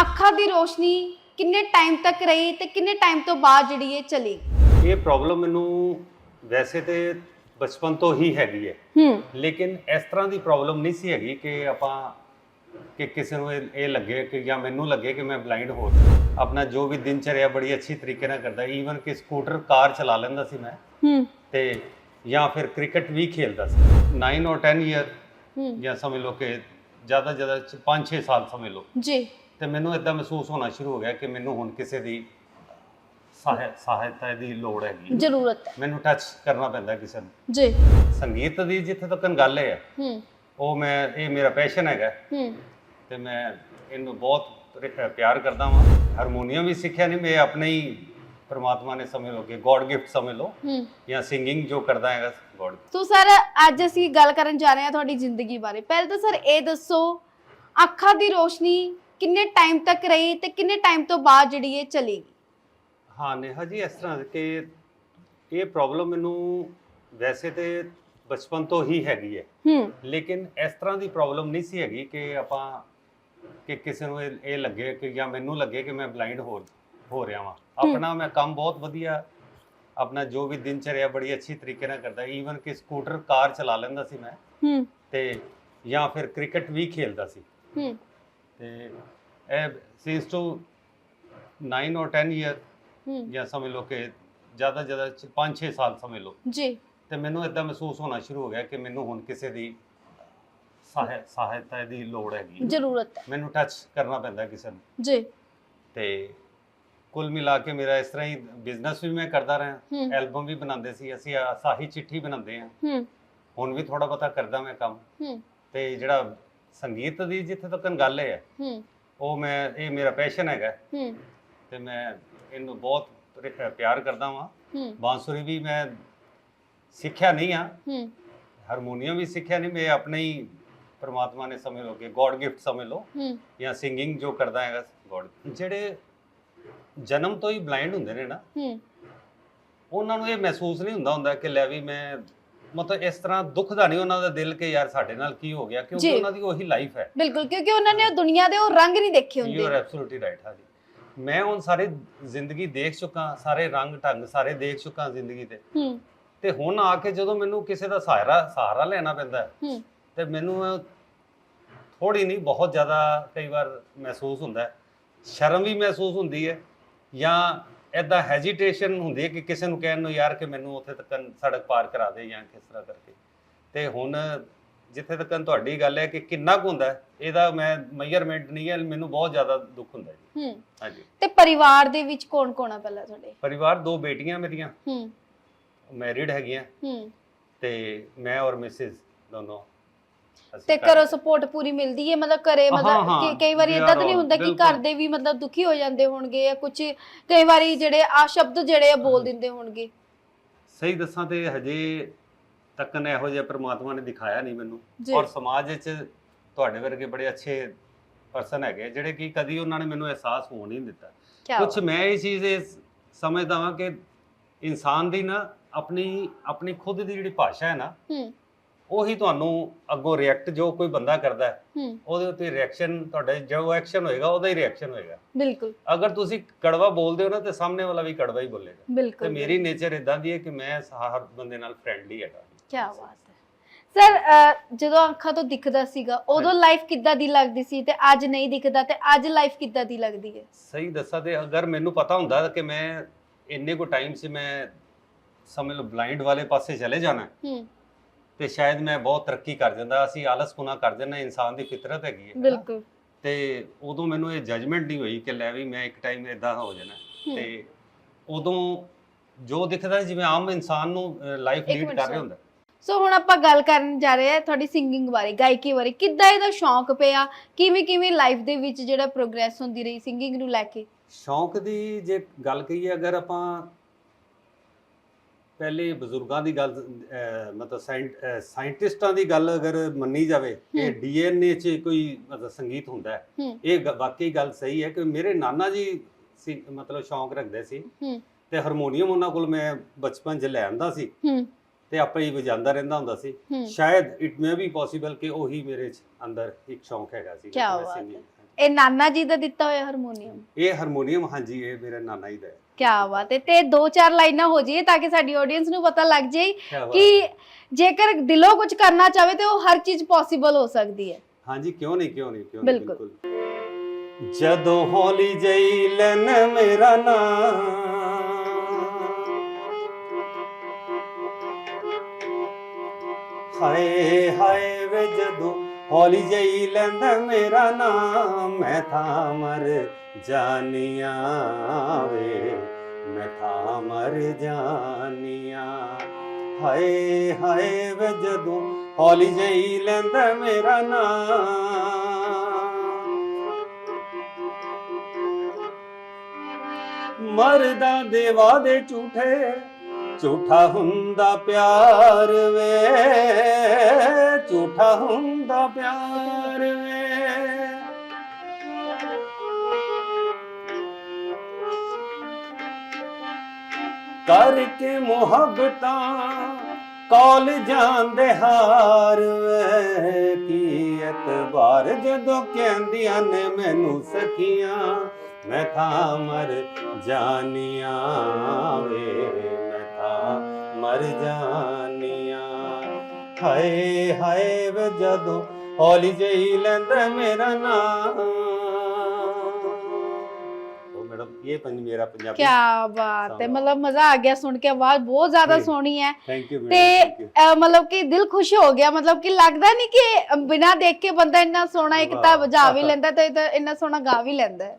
ਅੱਖਾਂ ਦੀ ਰੋਸ਼ਨੀ ਕਿੰਨੇ ਟਾਈਮ ਤੱਕ ਰਹੀ ਤੇ ਕਿੰਨੇ ਟਾਈਮ ਤੋਂ ਬਾਅਦ ਜਿਹੜੀ ਇਹ ਚਲੀ? ਇਹ ਪ੍ਰੋਬਲਮ ਮੈਨੂੰ ਵੈਸੇ ਤੇ ਬਚਪਨ ਤੋਂ ਹੀ ਹੈਗੀ ਹੈ। ਹੂੰ। ਲੇਕਿਨ ਇਸ ਤਰ੍ਹਾਂ ਦੀ ਪ੍ਰੋਬਲਮ ਨਹੀਂ ਸੀ ਹੈਗੀ ਕਿ ਆਪਾਂ ਕਿ ਕਿਸੇ ਨੂੰ ਇਹ ਇਹ ਲੱਗੇ ਕਿ ਜਾਂ ਮੈਨੂੰ ਲੱਗੇ ਕਿ ਮੈਂ ਬਲਾਈਂਡ ਹੋ ਆਪਣਾ ਜੋ ਵੀ ਦਿਨਚਰਿਆ ਬੜੀ ਅੱਛੀ ਤਰੀਕੇ ਨਾਲ ਕਰਦਾ। ਈਵਨ ਕਿ ਸਕੂਟਰ ਕਾਰ ਚਲਾ ਲੈਂਦਾ ਸੀ ਮੈਂ। ਹੂੰ। ਤੇ ਜਾਂ ਫਿਰ ਕ੍ਰਿਕਟ ਵੀ ਖੇਲਦਾ ਸੀ। 9 ਔਰ 10 ਇਅਰ ਹੂੰ। ਜਾਂ ਸਮਝ ਲਓ ਕਿ ਜ਼ਿਆਦਾ ਜ਼ਿਆਦਾ 5-6 ਸਾਲ ਸਮਝ ਲਓ। ਜੀ। ਤੇ ਮੈਨੂੰ ਇਦਾਂ ਮਹਿਸੂਸ ਹੋਣਾ ਸ਼ੁਰੂ ਹੋ ਗਿਆ ਕਿ ਮੈਨੂੰ ਹੁਣ ਕਿਸੇ ਦੀ ਸਹਾਇ ਸਹਾਇਤਾ ਦੀ ਲੋੜ ਹੈਗੀ ਜ਼ਰੂਰਤ ਹੈ। ਮੈਨੂੰ ਟੱਚ ਕਰਨਾ ਪੈਂਦਾ ਕਿਸੇ ਨੂੰ। ਜੀ। ਸੰਗੀਤ ਦੀ ਜਿੱਥੇ ਤੱਕ ਗੱਲ ਹੈ ਹੂੰ। ਉਹ ਮੈਂ ਇਹ ਮੇਰਾ ਪੈਸ਼ਨ ਹੈਗਾ। ਹੂੰ। ਤੇ ਮੈਂ ਇਹਨੂੰ ਬਹੁਤ ਰ- ਪਿਆਰ ਕਰਦਾ ਹਾਂ ਹਾਰਮੋਨੀਅਮ ਵੀ ਸਿੱਖਿਆ ਨਹੀਂ ਮੈਂ ਆਪਣੇ ਹੀ ਪ੍ਰਮਾਤਮਾ ਨੇ ਸਮਝ ਲਓ ਕਿ ਗੋਡ ਗਿਫਟ ਸਮਝ ਲਓ। ਹੂੰ। ਜਾਂ ਸਿੰਗਿੰਗ ਜੋ ਕਰਦਾ ਹੈਗਾ ਗੋਡ ਤੋ ਸਰ ਅੱਜ ਅਸੀਂ ਗੱਲ ਕਰਨ ਜਾ ਰਹੇ ਹਾਂ ਤੁਹਾਡੀ ਜ਼ਿੰਦਗੀ ਬਾਰੇ। ਪਹਿਲਾਂ ਤਾਂ ਸਰ ਇਹ ਦੱਸੋ ਅੱਖਾਂ ਦੀ ਰੋਸ਼ਨੀ ਕਿੰਨੇ ਟਾਈਮ ਤੱਕ ਰਹੀ ਤੇ ਕਿੰਨੇ ਟਾਈਮ ਤੋਂ ਬਾਅਦ ਜਿਹੜੀ ਇਹ ਚਲੀ ਗਈ? ਹਾਂ ਨੇਹਾ ਜੀ ਇਸ ਤਰ੍ਹਾਂ ਕਿ ਇਹ ਪ੍ਰੋਬਲਮ ਮੈਨੂੰ ਵੈਸੇ ਤੇ ਬਚਪਨ ਤੋਂ ਹੀ ਹੈਗੀ ਹੈ। ਹੂੰ। ਲੇਕਿਨ ਇਸ ਤਰ੍ਹਾਂ ਦੀ ਪ੍ਰੋਬਲਮ ਨਹੀਂ ਸੀ ਹੈਗੀ ਕਿ ਆਪਾਂ ਕਿ ਕਿਸੇ ਨੂੰ ਇਹ ਇਹ ਲੱਗੇ ਕਿ ਜਾਂ ਮੈਨੂੰ ਲੱਗੇ ਕਿ ਮੈਂ ਬਲਾਈਂਡ ਹੋ ਹੋ ਰਿਹਾ ਵਾਂ। ਆਪਣਾ ਮੈਂ ਕੰਮ ਬਹੁਤ ਵਧੀਆ ਆਪਣਾ ਜੋ ਵੀ ਦਿਨਚਰਿਆ ਬੜੀ ਅੱਛੀ ਤਰੀਕੇ ਨਾਲ ਕਰਦਾ। ਈਵਨ ਕਿ ਸਕੂਟਰ ਕਾਰ ਚਲਾ ਲੈਂਦਾ ਸੀ ਮੈਂ। ਹੂੰ। ਤੇ ਜਾਂ ਫਿਰ ਕ੍ਰਿਕਟ ਵੀ ਖੇਲਦਾ ਸੀ। ਹੂੰ। ਤੇ ਇਹ ਸਿੰਸ ਟੂ 9 ਔਰ 10 ਇਅਰ ਜਾਂ ਸਮਝ ਲਓ ਕਿ ਜ਼ਿਆਦਾ ਜ਼ਿਆਦਾ 5-6 ਸਾਲ ਸਮਝ ਲਓ। ਜੀ। ਤੇ ਮੈਨੂੰ ਇਦਾਂ ਮਹਿਸੂਸ ਹੋਣਾ ਸ਼ੁਰੂ ਹੋ ਗਿਆ ਕਿ ਮੈਨੂੰ ਹੁਣ ਕਿਸੇ ਦੀ ਸਹਾਇ ਸਹਾਇਤਾ ਦੀ ਲੋੜ ਹੈਗੀ ਜ਼ਰੂਰਤ ਹੈ। ਮੈਨੂੰ ਟੱਚ ਕਰਨਾ ਪੈਂਦਾ ਕਿਸੇ ਨੂੰ। ਜੀ। ਤੇ ਕੁੱਲ ਮਿਲਾ ਕੇ ਮੇਰਾ ਇਸ ਤਰ੍ਹਾਂ ਹੀ ਬਿਜ਼ਨਸ ਵੀ ਮੈਂ ਕਰਦਾ ਰਿਹਾ। ਹੂੰ। ਐਲਬਮ ਵੀ ਬਣਾਉਂਦੇ ਸੀ। ਅਸੀਂ ਆਹ ਸਾਹੀ ਚਿੱਠੀ ਬਣਾਉਂਦੇ ਹੂੰ। ਹੁਣ ਵੀ ਥੋੜਾ ਬਹੁਤਾ ਕਰਦਾ ਮੈਂ ਕੰਮ। ਹੂੰ। ਤੇ ਜਿਹੜਾ ਸੰਗੀਤ ਦੀ ਜਿੱਥੇ ਤੱਕ ਗੱਲ ਹੈ। ਹੂੰ। ਉਹ ਮੈਂ ਇਹ ਮੇਰਾ ਪੈਸ਼ਨ ਹੈਗਾ। ਹੂੰ। ਤੇ ਮੈਂ ਇਹਨੂੰ ਬਹੁਤ ਰ- ਪਿਆਰ ਕਰਦਾ ਹੂੰ। ਬਾਂਸੁਰੀ ਵੀ ਮੈਂ ਸਿੱਖਿਆ ਨਹੀਂ ਆ। ਹੂੰ। ਹਾਰਮੋਨੀਅਮ ਵੀ ਸਿੱਖਿਆ ਨਹੀਂ ਮੈਂ ਆਪਣੇ ਹੀ ਪ੍ਰਮਾਤਮਾ ਨੇ ਸਮਝ ਲਓ ਕਿ ਗੋਡ ਗਿਫਟ ਸਮਝ ਲਓ ਹੂੰ। ਜਾਂ ਸਿੰਗਿੰਗ ਜੋ ਕਰਦਾ ਹੈਗਾ ਗੋਡ ਜਿਹੜੇ ਜਨਮ ਤੋਂ ਹੀ ਬਲਾਈਂਡ ਹੁੰਦੇ ਨੇ ਨਾ ਹੂੰ। ਉਹਨਾਂ ਨੂੰ ਇਹ ਮਹਿਸੂਸ ਨਹੀਂ ਹੁੰਦਾ ਹੁੰਦਾ ਕਿ ਲੈ ਵੀ ਮੈਂ ਮਤਲਬ ਇਸ ਤਰ੍ਹਾਂ ਦੁੱਖ ਦਾ ਨਹੀਂ ਉਹਨਾਂ ਦਾ ਦਿਲ ਕਿ ਯਾਰ ਸਾਡੇ ਨਾਲ ਕੀ ਹੋ ਗਿਆ ਕਿਉਂਕਿ ਜੀ। ਉਹਨਾਂ ਦੀ ਉਹੀ ਲਾਈਫ ਹੈ। ਬਿਲਕੁਲ ਕਿਉਂਕਿ ਉਹਨਾਂ ਨੇ ਉਹ ਦੁਨੀਆ ਦੇ ਉਹ ਰੰਗ ਨਹੀਂ ਦੇਖੇ ਯੂ ਆਰ ਹੁੰਦੇ ਐਬਸੋਲੂਟਲੀ ਰਾਈਟ ਹਾਂਜੀ ਮੈਂ ਹੁਣ ਸਾਰੇ ਜ਼ਿੰਦਗੀ ਦੇਖ ਚੁੱਕਾ ਸਾਰੇ ਰੰਗ ਢੰਗ ਸਾਰੇ ਦੇਖ ਚੁੱਕਾ ਜ਼ਿੰਦਗੀ ਦੇ। ਹੂੰ। ਤੇ ਹੁਣ ਆ ਕੇ ਜਦੋਂ ਮੈਨੂੰ ਕਿਸੇ ਦਾ ਸਹਾਰਾ ਸਹਾਰਾ ਲੈਣਾ ਪੈਂਦਾ ਹੈ, ਤੇ ਮੈਨੂੰ ਥੋੜੀ ਨਹੀਂ ਬਹੁਤ ਜ਼ਿਆਦਾ ਕਈ ਵਾਰ ਮਹਿਸੂਸ ਹੁੰਦਾ ਹੈ। ਸ਼ਰਮ ਵੀ ਮਹਿਸੂਸ ਹੁੰਦੀ ਹੈ ਜਾਂ ਐਦਾਂ ਹੈਜੀਟੇਸ਼ਨ ਹੁੰਦੀ ਹੈ ਕਿ ਕਿਸੇ ਨੂੰ ਕਹਿਣ ਨੂੰ ਯਾਰ ਕਿ ਮੈਨੂੰ ਉੱਥੇ ਤੱਕ ਸੜਕ ਪਾਰ ਕਰਾ ਦੇ ਜਾਂ ਕਿਸ ਤਰ੍ਹਾਂ ਕਰਕੇ? ਤੇ ਹੁਣ ਜਿੱਥੇ ਤੱਕ ਤੁਹਾਡੀ ਗੱਲ ਹੈ ਕਿ ਕਿੰਨਾ ਕੁ ਹੁੰਦਾ ਇਹਦਾ ਮੈਂ ਮੈਜ਼ਰਮੈਂਟ ਨਹੀਂ ਹੈ ਮੈਨੂੰ ਬਹੁਤ ਜ਼ਿਆਦਾ ਦੁੱਖ ਹੁੰਦਾ ਜੀ। ਹਾਂਜੀ। ਤੇ ਪਰਿਵਾਰ ਦੇ ਵਿੱਚ ਕੌਣ ਕੌਣ ਆ ਪਹਿਲਾਂ ਤੁਹਾਡੇ? ਪਰਿਵਾਰ ਦੋ ਬੇਟੀਆਂ ਮੇਰੀਆਂ। ਹੂੰ। ਮੈਰਿਡ ਹੈਗੀਆਂ। ਹੂੰ। ਤੇ ਮੈਂ ਔਰ ਮਿਸਿਸ ਦੋਨੋਂ ਅਸੀਂ ਤੇ ਘਰ- ਘਰੋਂ ਸਪੋਰਟ ਪੂਰੀ ਮਿਲਦੀ ਹੈ ਮਤਲਬ ਘਰੇ ਹਾਂ, ਮਤਲਬ ਹਾਂ, ਕਿ- ਕਈ ਵਾਰੀ ਇਦਾਂ ਤਾਂ ਨਹੀਂ ਹੁੰਦਾ ਕਿ ਬਿਲਕੁਲ। ਘਰ ਦੇ ਵੀ ਮਤਲਬ ਦੁਖੀ ਹੋ ਜਾਂਦੇ ਹੋਣਗੇ ਜਾਂ ਕੁਝ ਕਈ ਵਾਰੀ ਜਿਹੜੇ ਆ ਸ਼ਬਦ ਜਿਹੜੇ ਆ ਬੋਲ ਦਿੰਦੇ ਹੋਣਗੇ। ਸਹੀ ਦੱਸਾਂ ਤੇ ਹਜੇ ਤੱਕਨ ਇਹੋ ਜਿਹਾ ਪ੍ਰਮਾਤਮਾ ਨੇ ਦਿਖਾਇਆ ਨਹੀਂ ਮੈਨੂੰ। ਜੀ। ਔਰ ਸਮਾਜ ਵਿੱਚ ਤੁਹਾਡੇ ਵਰਗੇ ਬੜੇ ਅੱਛੇ ਪਰਸਨ ਹੈਗੇ ਜਿਹੜੇ ਕਿ ਕਦੀ ਉਹਨਾਂ ਨੇ ਮੈਨੂੰ ਅਹਿਸਾਸ ਹੋਣ ਨਹੀਂ ਦਿੱਤਾ। ਕੀ ਕੁਝ ਮੈਂ ਇਹ ਚੀਜ਼ ਇਹ ਸਮਝਦਾ ਹਾਂ ਕਿ ਇਨਸਾਨ ਦੀ ਨਾ ਆਪਣੀ ਆਪਣੀ ਖੁਦ ਦੀ ਜਿਹੜੀ ਭਾਸ਼ਾ ਹੈ ਨਾ ਹੂੰ। ਉਹੀ ਤੁਹਾਨੂੰ ਅੱਗੋਂ ਰਿਐਕਟ ਜੋ ਕੋਈ ਬੰਦਾ ਕਰਦਾ ਹੈ ਹੂੰ। ਉਹਦੇ ਉੱਤੇ ਰਿਐਕਸ਼ਨ ਤੁਹਾਡੇ ਜੋ ਐਕਸ਼ਨ ਹੋਏਗਾ ਉਹਦਾ ਹੀ ਰਿਐਕਸ਼ਨ ਹੋਏਗਾ। ਬਿਲਕੁਲ। ਅਗਰ ਤੁਸੀਂ ਕੜਵਾ ਬੋਲਦੇ ਹੋ ਨਾ ਤੇ ਸਾਹਮਣੇ ਵਾਲਾ ਵੀ ਕੜਵਾ ਹੀ ਬੋਲੇਗਾ। ਤੇ ਬਿਲਕੁਲ ਮੇਰੀ ਨੇਚਰ ਇਦਾਂ ਦੀ ਹੈ ਕਿ ਮੈਂ ਹਰ ਬੰਦੇ ਨਾਲ ਫਰੈਂਡਲੀ ਹੈਗਾ ਕੀ ਬਾਤ ਹੈ। ਸਰ ਜਦੋਂ ਅੱਖਾਂ ਤੋਂ ਦਿਖਦਾ ਸੀਗਾ ਉਦੋਂ ਲਾਈਫ ਕਿੱਦਾਂ ਦੀ ਲੱਗਦੀ ਸੀ ਤੇ ਅੱਜ ਨਹੀਂ ਦਿਖਦਾ ਤੇ ਅੱਜ ਲਾਈਫ ਕਿੱਦਾਂ ਦੀ ਲੱਗਦੀ ਹੈ? ਸਹੀ ਦੱਸਾਂ ਤੇ ਅਗਰ ਮੈਨੂੰ ਪਤਾ ਹੁੰਦਾ ਕਿ ਮੈਂ ਇੰਨੇ ਕੋ ਟਾਈਮ 'ਚ ਮੈਂ ਸਮਝ ਲਓ ਬਲਾਈਂਡ ਵਾਲੇ ਪਾਸੇ ਚਲੇ ਜਾਣਾ। ਹੈ, ਹੂੰ ਤੇ ਸ਼ਾਇਦ ਮੈਂ ਬਹੁਤ ਤਰੱਕੀ ਕਰ ਜਾਂਦਾ ਅਸੀਂ ਆਲਸਪੁਣਾ ਕਰ ਜਾਂਦਾ ਇਨਸਾਨ ਦੀ ਫਿਤਰਤ ਹੈਗੀ ਹੈ ਬਿਲਕੁਲ। ਤੇ ਉਦੋਂ ਮੈਨੂੰ ਇਹ ਜਜਮੈਂਟ ਨਹੀਂ ਹੋਈ ਕਿ ਲੈ ਵੀ ਮੈਂ ਇੱਕ ਟਾਈਮ ਇਦਾਂ ਹੋ ਜਾਣਾ। ਹੂੰ। ਤੇ ਉਦੋਂ ਜੋ ਦਿਖਦਾ ਜਿਵੇਂ ਆਮ ਇਨਸਾਨ ਨੂੰ ਲਾਈਫ ਇੱਕ ਲੀਡ ਮਿੰਟ ਕਰ। ਰਿਹਾ ਹੁੰਦਾ। ਸੋ ਹੁਣ ਆਪਾਂ ਗੱਲ ਕਰਨ ਜਾ ਰਹੇ ਹਾਂ ਤੁਹਾਡੀ ਸਿੰਗਿੰਗ ਬਾਰੇ ਗਾਇਕੀ ਬਾਰੇ। ਕਿੱਦਾਂ ਇਹਦਾ ਸ਼ੌਂਕ ਪਿਆ? ਕਿਵੇਂ ਕਿਵੇਂ ਲਾਈਫ ਦੇ ਵਿੱਚ ਜਿਹੜਾ ਪ੍ਰੋਗਰੈਸ ਹੁੰਦੀ ਰਹੀ ਸਿੰਗਿੰਗ ਨੂੰ ਲੈ ਕੇ? ਸ਼ੌਂਕ ਦੀ ਜੇ ਗੱਲ ਕਰੀਏ ਅਗਰ ਆਪਾਂ ਪਹਿਲੇ ਬਜ਼ੁਰਗਾਂ ਦੀ ਗੱਲ ਅਹ, ਮਤਲਬ ਅਹ, ਸਾਇੰਟਿਸਟਾਂ ਦੀ ਗੱਲ ਅਗਰ ਮੰਨੀ ਜਾਵੇ ਕਿ ਹੂੰ। ਡੀਐਨਏ 'ਚ ਕੋਈ ਮਤਲਬ ਸੰਗੀਤ ਹੁੰਦਾ ਹੈ ਹੂੰ। ਇਹ ਗ- ਵਾਕਈ ਗੱਲ ਸਹੀ ਹੈ ਕਿ ਮੇਰੇ ਨਾਨਾ ਜੀ ਸੀ ਮਤਲਬ ਸ਼ੌਂਕ ਰੱਖਦੇ ਸੀ ਹੂੰ। ਤੇ ਹਾਰਮੋਨੀਅਮ ਉਹਨਾਂ ਕੋਲ ਮੈਂ ਬਚਪਨ 'ਚ ਲੈ ਆਂਦਾ ਸੀ ਹੂੰ ਤੇ ਆਪੇ ਹੀ ਵਜਾਉਂਦਾ ਰਹਿੰਦਾ ਹੁੰਦਾ ਸੀ ਹੂੰ ਸ਼ਾਇਦ ਇਟ ਮੇ ਬੀ ਪੋਸੀਬਲ ਕਿ ਉਹੀ ਮੇਰੇ 'ਚ ਅੰਦਰ ਇੱਕ ਸ਼ੌਂਕ ਹੈਗਾ ਸੀ ਕਿਆ ਬਾਤ ਹੈ। ਇਹ ਨਾਨਾ ਜੀ ਦਾ ਦਿੱਤਾ ਹੋਇਆ ਹਾਰਮੋਨੀਅਮ ਇਹ ਹਾਰਮੋਨੀਅਮ ਹਾਂਜੀ ਇਹ ਮੇਰੇ ਨਾਨਾ ਜੀ ਦਾ ਹੈ। ਕੀ ਬਾਤ ਹੈ। ਤੇ ਦੋ ਚਾਰ ਲਾਈਨਾਂ ਹੋ ਜਾਈਏ ਤਾਂ ਕਿ ਸਾਡੀ ਆਡੀਅנס ਨੂੰ ਪਤਾ ਲੱਗ ਜਾਏ ਕਿਆ ਬਾਤ ਕਿ ਹੈ। ਜੇਕਰ ਦਿਲੋਂ ਕੁਝ ਕਰਨਾ ਚਾਹੇ ਤੇ ਉਹ ਹਰ ਚੀਜ਼ ਪੋਸੀਬਲ ਹੋ ਸਕਦੀ ਹੈ। ਹਾਂਜੀ ਕਿਉਂ ਨਹੀਂ ਕਿਉਂ ਨਹੀਂ ਕਿਉਂ ਨਹੀਂ ਬਿਲਕੁਲ। ਜਦੋਂ ਹੌਲੀ ਜਈ ਲੈਨ ਮੇਰਾ ਨਾਮ ਹਾਏ ਹਾਏ ਵੇ ਜਦੋਂ ਹੌਲੀ ਜਈ ਲੈਂਦਾ ਮੇਰਾ ਨਾਮ, ਮੈਂ ਥਾਂ ਮਰ ਜਾਨੀਆਂ ਵੇ। ਮੈਂ ਥਾਂ ਮਰ ਜਾਨੀਆਂ। ਹਾਏ ਹਾਏ ਵੇ ਜਦੋਂ ਹੌਲੀ ਜਈ ਲੈਂਦਾ ਮੇਰਾ ਨਾਮ। ਮਰਦਾ ਦੇਵਾ ਦੇ ਝੂਠੇ, ਝੂਠਾ ਹੁੰਦਾ ਪਿਆਰ ਵੇ। ਝੂਠਾ ਹੁੰਦਾ ਪਿਆਰ ਵੇ। ਕਰਕੇ ਮੁਹੱਬਤਾਂ ਕੌਲ ਜਾਂਦੇ ਹਾਰ ਵੇ। ਕੀ ਇਤਬਾਰ ਜਦੋਂ ਕਹਿੰਦੀਆਂ ਨੇ ਮੈਨੂੰ ਸਖੀਆਂ, ਮੈਂ ਤਾਂ ਮਰ ਜਾਨੀਆਂ ਵੇ। ਮੈਂ ਤਾਂ ਮਰ ਜਾਨੀਆਂ ਹਾਏ ਹਾਏ ਵੇ ਜਦੋਂ ਹੌਲੀ ਜਿਹੀ ਲੈਂਦਾ ਮੇਰਾ ਨਾਮ ਉਹ ਮੈਡਮ ਇਹ ਪੰਜ ਮੇਰਾ ਪੰਜਾਬੀ ਕੀ ਬਾਤ ਹੈ। ਮਤਲਬ ਮਜ਼ਾ ਆ ਗਿਆ ਸੁਣ ਕੇ ਆਵਾਜ਼ ਬਹੁਤ ਜ਼ਿਆਦਾ। ਸੋਹਣੀ ਹੈ ਥੈਂਕ ਯੂ ਤੇ ਮਤਲਬ ਕਿ ਦਿਲ ਖੁਸ਼ ਹੋ ਗਿਆ ਮਤਲਬ ਕਿ ਲੱਗਦਾ ਨਹੀਂ ਕਿ ਬਿਨਾਂ ਦੇਖ ਕੇ ਬੰਦਾ ਇੰਨਾ ਸੋਹਣਾ ਇੱਕ ਤਾਂ। ਵਜਾ ਵੀ ਲੈਂਦਾ ਤੇ ਇਹ ਤਾਂ ਇੰਨਾ ਸੋਹਣਾ ਗਾ ਵੀ ਲੈਂਦਾ ਹੈ